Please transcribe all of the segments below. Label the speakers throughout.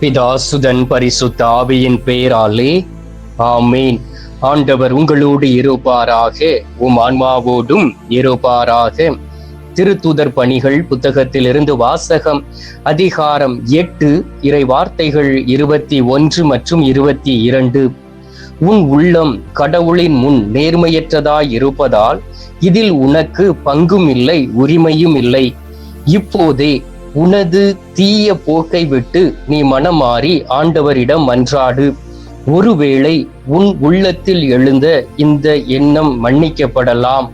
Speaker 1: பிதாசுதன் பரிசுத்த ஆவியின் பெயராலே ஆமீன். ஆண்டவர் உங்களோடு இருப்பாராக. உம் ஆன்மாவோடும் இருப்பாராக. திருத்துதர் பணிகள் புத்தகத்திலிருந்து வாசகம் அதிகாரம் எட்டு இறை வார்த்தைகள் இருபத்தி ஒன்று மற்றும் இருபத்தி இரண்டு. உன் உள்ளம் கடவுளின் முன் நேர்மையற்றதாய் இருப்பதால் இதில் உனக்கு பங்கும் இல்லை உரிமையும் இல்லை. இப்போதே உனது தீய போக்கை விட்டு நீ மனம் மாறி ஆண்டவரிடம் மன்றாடு ஒருவேளை உன் உள்ளத்தில் எழுந்த இந்த எண்ணம் மன்னிக்கப்படலாம்.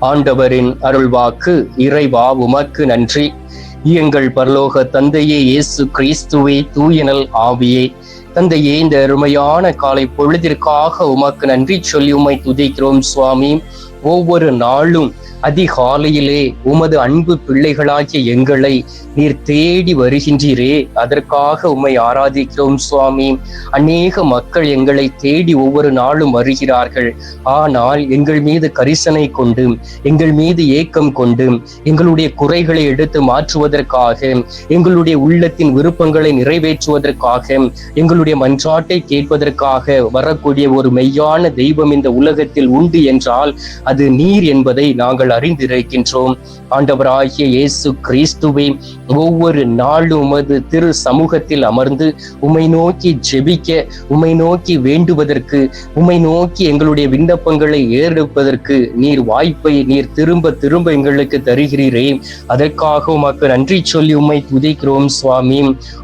Speaker 1: ஆண்டவரின் அருள்வாக்கு இறைவா உமக்கு நன்றி. எங்கள் பரலோக தந்தையே இயேசு கிறிஸ்துவே தூயனல் ஆவியே. தந்தையே இந்த அருமையான காலை பொழுதிற்காக உமக்கு நன்றி சொல்லி உமை துதிக்கிறோம் சுவாமி. ஒவ்வொரு நாளும் அதிகாலையிலே உமது அன்பு பிள்ளைகளாகிய எங்களை நீர் தேடி வருகின்றீரே. அதற்காக உம்மை ஆராதிக்கிறோம் சுவாமி. அநேக மக்கள் எங்களை தேடி ஒவ்வொரு நாளும் வருகிறார்கள். ஆனால் எங்கள் மீது கரிசனை கொண்டு எங்கள் மீது ஏக்கம் கொண்டு எங்களுடைய குறைகளை எடுத்து மாற்றுவதற்காக எங்களுடைய உள்ளத்தின் விருப்பங்களை நிறைவேற்றுவதற்காக எங்களுடைய மன்றாட்டை கேட்பதற்காக வரக்கூடிய ஒரு மெய்யான தெய்வம் இந்த உலகத்தில் உண்டு என்றால் அது நீர் என்பதை நாங்கள் அறிந்திருக்கின்றோம். ஆண்டவராகிய இயேசு கிறிஸ்துவை ஒவ்வொரு நாளும் உமது திரு சமூகத்தில் அமர்ந்து உமை நோக்கி ஜெபிக்க உமை நோக்கி வேண்டுவதற்கு உமை நோக்கி எங்களுடைய விண்ணப்பங்களை ஏறெடுப்பதற்கு நீர் வாய்ப்பை நீர் திரும்ப திரும்ப எங்களுக்கு தருகிறீரே. அதற்காக உமக்கு நன்றி சொல்லி உம்மை துதிக்கிறோம் சுவாமி.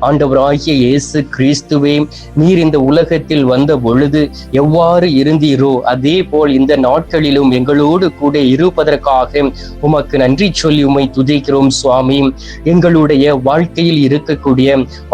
Speaker 1: ஆண்டவராகிய இயேசு கிறிஸ்துவே நீர் இந்த உலகத்தில் வந்த பொழுது எவ்வாறு இருந்தீரோ அதே போல் இந்த நாட்களிலும் எங்களோடு கூட இருப்பதற்காக உமக்கு நன்றி சொல்லி உம்மை துதிக்கிறோம் சுவாமி. எங்களுடைய வாழ்க்கையில் இருக்கக்கூடிய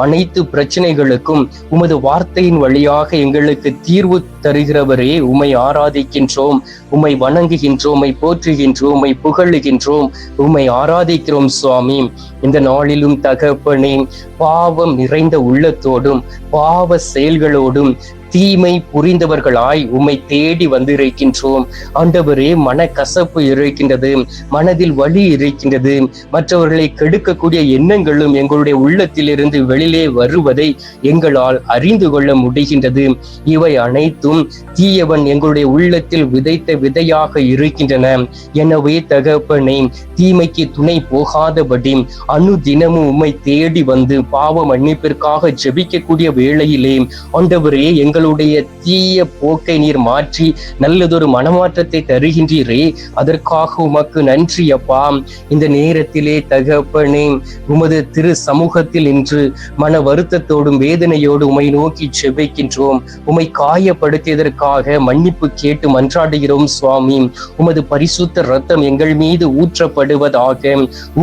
Speaker 1: அனைத்து பிரச்சனைகளுக்கும் உமது வார்த்தையின் வழியாக எங்களுக்கு தீர்வு தருகிறவரே உம்மை ஆராதிக்கின்றோம். உம்மை வணங்குகின்றோம் உம்மை போற்றுகின்றோம் உம்மை புகழுகின்றோம் உம்மை ஆராதிக்கிறோம் சுவாமி. இந்த நாளிலும் தகப்பனே பாவம் நிறைந்த உள்ளத்தோடும் பாவ செயல்களோடும் தீமை புரிந்தவர்களாய் உம்மை தேடி வந்திருக்கின்றோம். ஆண்டவரே மனக்கசப்பு இருக்கின்றது மனதில் வலி இருக்கின்றது. மற்றவர்களை கெடுக்கக்கூடிய எண்ணங்களும் எங்களுடைய உள்ளத்திலிருந்து வெளியிலே வருவதை எங்களால் அறிந்து கொள்ள முடிகின்றது. இவை அனைத்தும் தீயவன் எங்களுடைய உள்ளத்தில் விதைத்த விதையாக இருக்கின்றன. எனவே தகப்பனே தீமைக்கு துணை போகாதபடி அணு தினமும் உம்மை தேடி வந்து பாவ மன்னிப்பிற்காக ஜெபிக்கக்கூடிய வேளையிலே ஆண்டவரே எங்களுடைய தீய போக்கை நீர் மாற்றி நல்லதொரு மனமாற்றத்தை தருகின்றீரே. அதற்காக உமக்கு நன்றி அப்பா. இந்த நேரத்திலே தகப்பனே உமது திரு சமூகத்தில் இன்று மன வருத்தத்தோடும் வேதனையோடு உமை நோக்கி செபிக்கின்றோம் உமை காயப்படுத்தியதற்காக மன்னிப்பு கேட்டு மன்றாடுகிறோம். சுவாமி உமது பரிசுத்த ரத்தம் எங்கள் மீது ஊற்றப்படுவதாக.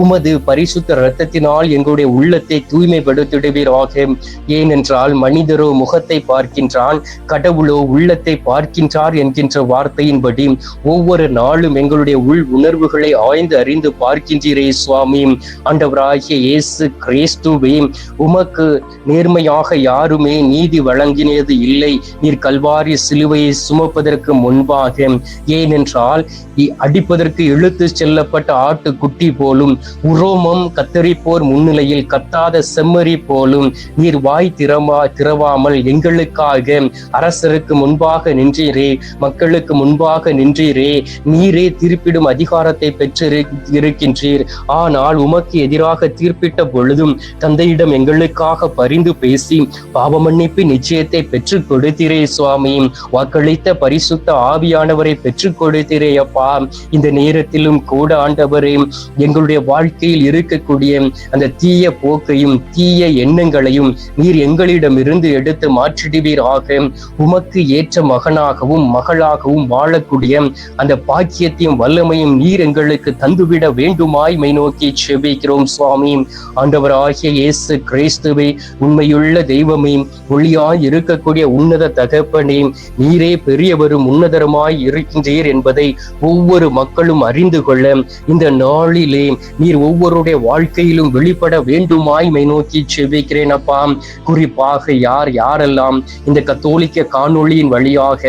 Speaker 1: உமது பரிசுத்த ரத்தத்தினால் எங்களுடைய உள்ளத்தை தூய்மைப்படுத்திடுவீராக. ஏனென்றால் மனிதரோ முகத்தை பார்க்கின்றான் கடவுளோ உள்ளத்தை பார்க்கின்றார் என்கின்ற வார்த்தையின்படி ஒவ்வொரு நாளும் எங்களுடைய உள் உணர்வுகளை ஆய்ந்து அறிந்து பார்க்கின்றீரே சுவாமி ஆண்டவராகிய இயேசு கிறிஸ்துவே உமக்கு நேர்மையாக யாருமே நீதி வழங்கினது இல்லை. நீர் கல்வாரி சிலுவையை சுமப்பதற்கு முன்பாக ஏனென்றால் அடிப்பதற்கு இழுத்து செல்லப்பட்ட ஆட்டு குட்டி போலும் உரோமம் கத்தரிப்போர் முன்னிலையில் கத்தாத செம்மறி போலும் நீர் வாய் திறமா திறவாமல் எங்களுக்காக அரசருக்கு முன்பாக நின்றீரே மக்களுக்கு முன்பாக நின்றீரே நீரே தீர்ப்பிடும் அதிகாரத்தை பெற்று இருக்கின்றீர். ஆனால் உமக்கு எதிராக தீர்ப்பிட்ட பொழுதும் தந்தையிடம் எங்களுக்காக பரிந்து பேசி பாவமன்னிப்பு நிச்சயத்தை பெற்றுக் கொடுத்தீரே சுவாமி. வாக்களித்த பரிசுத்த ஆவியானவரை பெற்றுக் கொடுத்தீரே அப்பா இந்த நேரத்திலும் கூட ஆண்டவரே எங்களுடைய வாழ்க்கையில் இருக்கக்கூடிய அந்த தீய போக்கையும் தீய எண்ணங்களையும் நீர் எங்களிடமிருந்து எடுத்து மாற்றிடுவீராக. உமக்கு ஏற்ற மகனாகவும் மகளாகவும் வாழக்கூடிய அந்த பாக்கியத்தையும் வல்லமையும் நீர் எங்களுக்கு தந்துவிட வேண்டுமாய் மை நோக்கி செபிக்கிறோம் சுவாமி. ஆண்டவராகிய இயேசு கிறிஸ்துவை உண்மையுள்ள தெய்வமே ஒளியாய் இருக்கக்கூடிய உன்னத தகப்பனே நீரே பெரியவரும் உன்னதருமாய் இரு இருக்கின்றீர் என்பதை ஒவ்வொரு மக்களும் அறிந்து கொள்ள இந்த நாளிலே நீர் ஒவ்வொருடைய வாழ்க்கையிலும் வெளிப்பட வேண்டுமாய் மை நோக்கி செபிக்கிறேன் அப்பா. குறிப்பாக யார் யாரெல்லாம் இந்த கத்தோலிக்க காணொளியின் வழியாக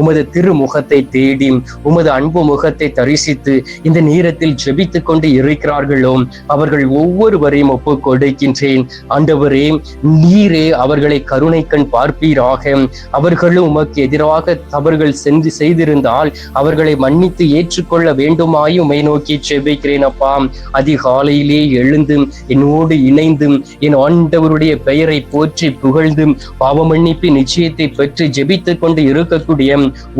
Speaker 1: உமது திருமுகத்தை தேடி உமது அன்பு முகத்தை தரிசித்து இந்த நேரத்தில் ஜெபித்துக் கொண்டு இருக்கிறார்களோ அவர்கள் ஒவ்வொருவரையும் ஒப்பு கொடுக்கின்றேன். ஆண்டவரே நீரே அவர்களை கருணை கண் பார்ப்பீராக. அவர்களும் உமக்கு எதிராக தவறுகள் சென்று செய்திருந்தால் அவர்களை மன்னித்து ஏற்றுக்கொள்ள வேண்டுமாய் உமை நோக்கி செபிக்கிறேன் அப்பா. அதிகாலையிலே எழுந்து என்னோடு இணைந்து என் ஆண்டவருடைய பெயரை போற்றி புகழ்ந்து பாவமன்னிப்பு நிச்சயத்தை பெற்று ஜெபித்துக் கொண்டு இருக்கக்கூடிய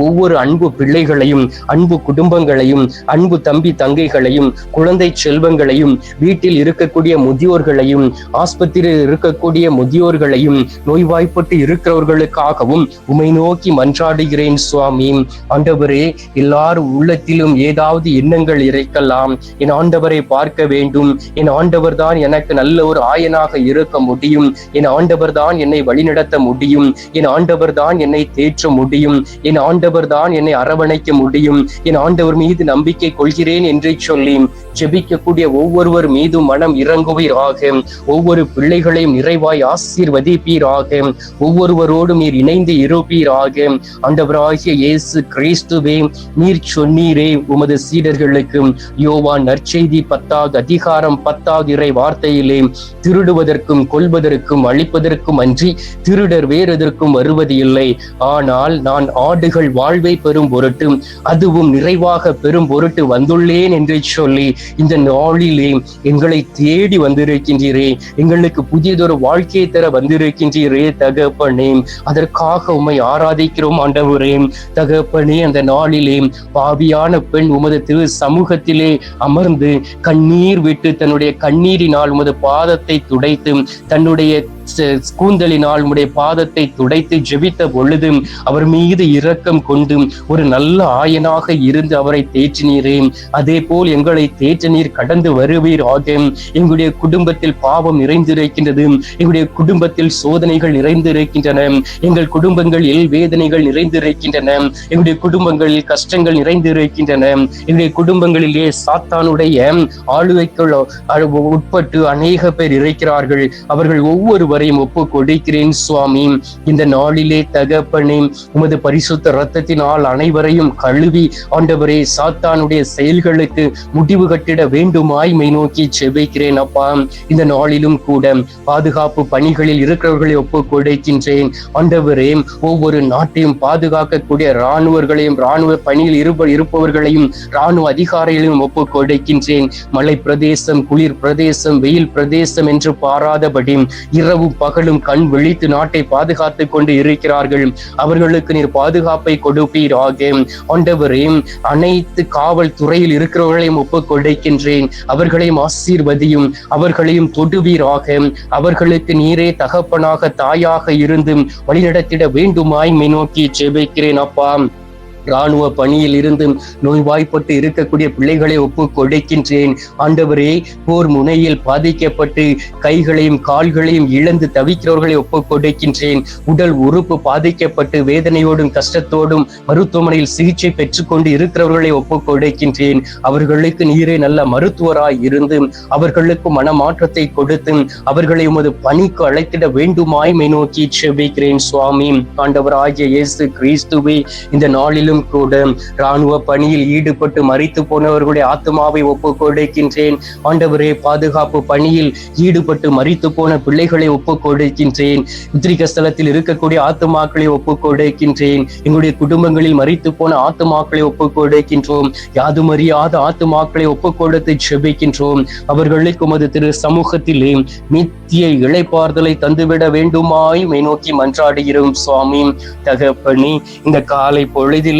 Speaker 1: ஒவ்வொரு அன்பு பிள்ளைகளையும் அன்பு குடும்பங்களையும் அன்பு தம்பி தங்கைகளையும் குழந்தை செல்வங்களையும் வீட்டில் இருக்கக்கூடிய முதியோர்களையும் ஆஸ்பத்திரியில் இருக்கக்கூடிய முதியோர்களையும் நோய்வாய்ப்பட்டு இருக்கிறவர்களுக்காகவும் உமை நோக்கி மன்றாடுகிறேன் சுவாமி. ஆண்டவரே ஆண்டவரே எல்லாரும் உள்ளத்திலும் ஏதாவது எண்ணங்கள் இறைக்கலாம். என் ஆண்டவரை பார்க்க வேண்டும். என் ஆண்டவர் தான் எனக்கு நல்ல ஒரு ஆயனாக இருக்க முடியும். என் ஆண்டவர் தான் என்னை வழிநடத்த முடியும். என் ஆண்டவர் தான் என்னை தேற்ற முடியும். என் ஆண்டவர் தான் என்னை அரவணைக்க முடியும். என் ஆண்டவர் மீது நம்பிக்கை கொள்கிறேன் என்று சொல்லி ஜெபிக்கக்கூடிய ஒவ்வொருவர் மீதும் மனம் இறங்குவீராக. ஒவ்வொரு பிள்ளைகளையும் நிறைவாய் ஆசீர்வதிப்பீராக. ஒவ்வொருவரோடும் நீர் இணைந்து இருப்பீராக. ஆண்டவராகிய இயேசு கிறிஸ்துவே நீர் சொன்னீரே உமது சீடர்களுக்கு யோவான் நற்செய்தி பத்தாக அதிகாரம் பத்தாக இறை வார்த்தையிலே திருடுவதற்கும் கொள்வதற்கும் அழிப்பதற்கும் அன்றி திருடர் வேறதற்கும் வருவது இல்லை. ஆனால் நான் ஆடுகள் வாழ்வை பெறும் பொருட்டு அதுவும் நிறைவாக பெறும் பொருட்டு வந்துள்ளேன் என்று சொல்லி இந்த நாளிலே எங்களை தேடி வந்திருக்கின்றீரே எங்களுக்கு புதியதொரு வாழ்க்கையை தர வந்திருக்கின்றீரே தகப்பனே. அதற்காக உம்மை ஆராதிக்கிறோம் ஆண்டவரே. தகப்பனே அந்த நாளிலே பாவியான பெண் உமது திரு சமூகத்திலே அமர்ந்து கண்ணீர் விட்டு தன்னுடைய கண்ணீரினால் உமது பாதத்தை துடைத்து தன்னுடைய கூந்தலினால் உடைய பாதத்தை துடைத்து ஜெபித்த பொழுதும் அவர் மீது இரக்கம் கொண்டு ஒரு நல்ல ஆயனாக இருந்து அவரை தேற்றினீரே. அதே போல் எங்களை தேற்றினீர் நீர் கடந்து ஆகும் எங்களுடைய குடும்பத்தில் பாவம் நிறைந்திருக்கின்றது. எங்களுடைய குடும்பத்தில் சோதனைகள் நிறைந்திருக்கின்றன. எங்கள் குடும்பங்களில் வேதனைகள் நிறைந்திருக்கின்றன. எங்களுடைய குடும்பங்களில் கஷ்டங்கள் நிறைந்திருக்கின்றன. எங்களுடைய குடும்பங்களிலே சாத்தானுடைய ஆளுகைக்குள் உட்பட்டு அநேக பேர் இருக்கிறார்கள். அவர்கள் அனைவரையும் ஒப்பு கொடுக்கிறேன் சுவாமி. இந்த நாளிலே தகப்பனே உமது பரிசுத்த ரத்தத்தினால் அனைவரையும் கழுவி ஆண்டவரே சாத்தானுடைய செயல்களுக்கு முடிவு கட்டிட வேண்டுமாய் மை நோக்கி செபிக்கிறேன் அப்பா. இந்த நாளிலும் கூட பாதுகாப்பு பணிகளில் இருக்கிறவர்களை ஒப்பு கொடுக்கின்றேன் ஆண்டவரே ஒவ்வொரு நாட்டையும் பாதுகாக்கக்கூடிய இராணுவர்களையும் இராணுவ பணியில் இருப்ப இருப்பவர்களையும் இராணுவ அதிகாரிகளையும் ஒப்பு கொடுக்கின்றேன் மலை பிரதேசம் குளிர் பிரதேசம் வெயில் பிரதேசம் என்று பாராதபடி இரவு இரவும் பகலும் கண் விழித்து நாட்டை பாதுகாத்துக் கொண்டு இருக்கிறார்கள். அவர்களுக்கு நீர் பாதுகாப்பை கொடுப்பீராக. ஆண்டவரே அனைத்து காவல் துறையில் இருக்கிறவர்களையும் ஒப்புக் கொடுக்கின்றேன். அவர்களையும் ஆசீர்வதியும் அவர்களையும் தொடுவீராக. அவர்களுக்கு நீரே தகப்பனாக தாயாக இருந்து வழிநடத்திட வேண்டுமாய் மை நோக்கி ஜெபிக்கிறேன் அப்பா. இராணுவ பணியில் இருந்து நோய்வாய்ப்பட்டு இருக்கக்கூடிய பிள்ளைகளை ஒப்பு கொடுக்கின்றேன். ஆண்டவரே போர் முனையில் பாதிக்கப்பட்டு கைகளையும் கால்களையும் இழந்து தவிக்கிறவர்களை ஒப்பு கொடுக்கின்றேன். உடல் உறுப்பு பாதிக்கப்பட்டு வேதனையோடும் கஷ்டத்தோடும் மருத்துவமனையில் சிகிச்சை பெற்றுக்கொண்டு இருக்கிறவர்களை ஒப்பு கொடுக்கின்றேன். அவர்களுக்கு நீரே நல்ல மருத்துவராய் இருந்து அவர்களுக்கு மனமாற்றத்தை கொடுத்து அவர்களை உமது பணிக்கு அழைத்திட வேண்டுமாய் நோக்கி செபிக்கிறேன் சுவாமி. ஆண்டவராகிய இயேசு கிறிஸ்துவே இந்த நாளிலும் கூட ராணுவ பணியில் ஈடுபட்டு மறித்து போனவர்களுடைய ஆத்மாவை ஒப்பு கொடுக்கின்றேன் ஆண்டவரே பாதுகாப்பு பணியில் ஈடுபட்டு மறித்து போன பிள்ளைகளை ஒப்பு கொடுக்கின்றேன் உத்திரிக ஸ்தலத்தில் இருக்கக்கூடிய ஆத்மாக்களை ஒப்பு கொடுக்கின்றேன் எங்களுடைய குடும்பங்களில் மறித்து போன ஆத்மாக்களை ஒப்பு கொடுக்கின்றோம் யாதும் அறியாத ஆத்மாக்களை ஒப்பு கொடுத்து ஜெபிக்கின்றோம். அவர்களுக்கு உமது திரு சமூகத்திலே நித்திய இழைப்பார்தலை தந்துவிட வேண்டுமாய் மை நோக்கி மன்றாடுகிறோம் சுவாமி. தகப்பணி இந்த காலை பொழுதில்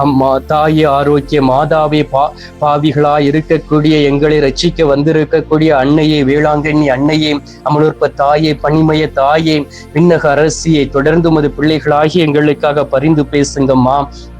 Speaker 1: அம்மா தாயே ஆரோக்கிய மாதாவே பா பாவிகளாய் இருக்கக்கூடிய எங்களை ரட்சிக்க வந்திருக்கக்கூடிய அன்னையே வேளாங்கண்ணி அன்னையே அமலூர்ப்ப தாயே பணிமய தாயே விண்ணக அரசியை தொடர்ந்து மது பிள்ளைகளாகி எங்களுக்காக பரிந்து பேசுங்கம்மா.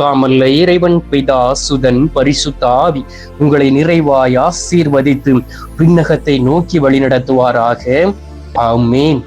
Speaker 1: இல்லாமல்ல இறைவன் பிதா சுதன் பரிசுத்தாவி உங்களை நிறைவாய் ஆசீர்வதித்து விண்ணகத்தை நோக்கி வழிநடத்துவாராக. ஆமேன்.